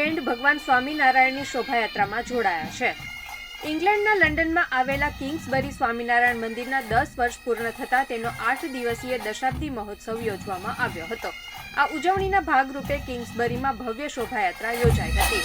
ભગવાન સ્વામિનારાયણની શોભાયાત્રામાં જોડાયા છે. ઇંગ્લેન્ડના લંડનમાં આવેલા કિંગ્સબરી સ્વામિનારાયણ મંદિરના દસ વર્ષ પૂર્ણ થતાં તેનો આઠ દિવસીય દશાબ્દી મહોત્સવ યોજવામાં આવ્યો હતો. આ ઉજવણીના ભાગરૂપે કિંગ્સબરીમાં ભવ્ય શોભાયાત્રા યોજાઈ હતી.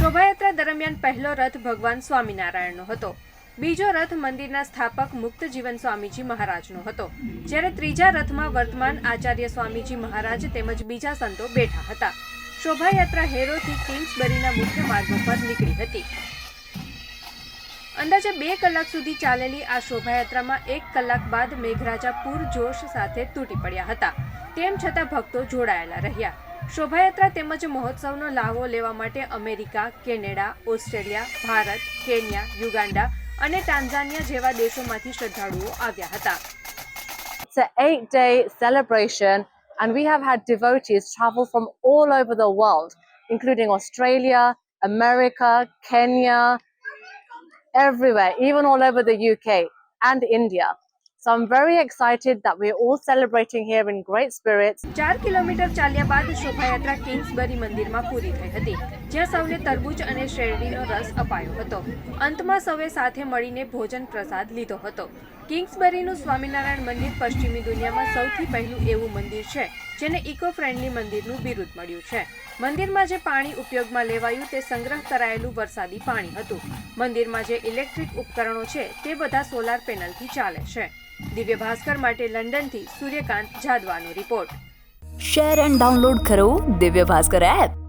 શોભાયાત્રા દરમિયાન પહેલો રથ ભગવાન સ્વામિનારાયણનો હતો. બીજો રથ મંદિરના સ્થાપક મુક્ત જીવન સ્વામીજી મહારાજનો હતો. જ્યારે ત્રીજા રથમાં વર્તમાન આચાર્ય સ્વામીજી મહારાજ તેમજ બીજા સંતો બેઠા હતા. શોભાયાત્રા હેરોથી કિંગ્સબરીના મુખ્ય માર્ગો પર નીકળી હતી. અંદાજે બે કલાક સુધી ચાલેલી આ શોભાયાત્રામાં એક કલાક બાદ મેઘરાજા પૂરજોશ સાથે તૂટી પડ્યા હતા. તેમ છતાં ભક્તો જોડાયેલા રહ્યા. શોભાયાત્રા તેમજ મહોત્સવનો લાહવો લેવા માટે America, Canada, Australia, Bharat, Kenya Uganda અને ટાન્ઝાનિયા જેવા દેશોમાંથી શ્રદ્ધાળુઓ આવ્યા હતા It's an eight day celebration, and we have had devotees travel from all over the world, including Australia, America, Kenya, everywhere, even all over the UK and India. So I'm very excited that we're all celebrating here in great spirits. ચાર kilometre ચાલ્યા બાદ શોભાયાત્રા કિંગ્સબરી મંદિરમાં પૂરી થઈ હતી, જ્યાં સૌને તરબૂચ અને શેરડીનો રસ અપાયો હતો. અંતમાં સૌએ સાથે મળીને ભોજન પ્રસાદ લીધો હતો. કિંગ્સબરીનું સ્વામિનારાયણ મંદિર પશ્ચિમી દુનિયામાં સૌથી પહેલું એવું મંદિર છે, જેને ઇકો ફ્રેન્ડલી મંદિરનું બિરુદ મળ્યું છે. મંદિરમાં જે પાણી ઉપયોગમાં લેવાયું તે સંગ્રહ કરાયેલું વરસાદી પાણી હતું. મંદિરમાં જે ઇલેક્ટ્રિક ઉપકરણો છે તે બધા સોલાર પેનલથી ચાલે છે. દિવ્ય ભાસ્કર માટે લંડનથી સૂર્યકાંત જાદવાનો રિપોર્ટ. શેર એન્ડ ડાઉનલોડ કરો દિવ્ય ભાસ્કર એપ.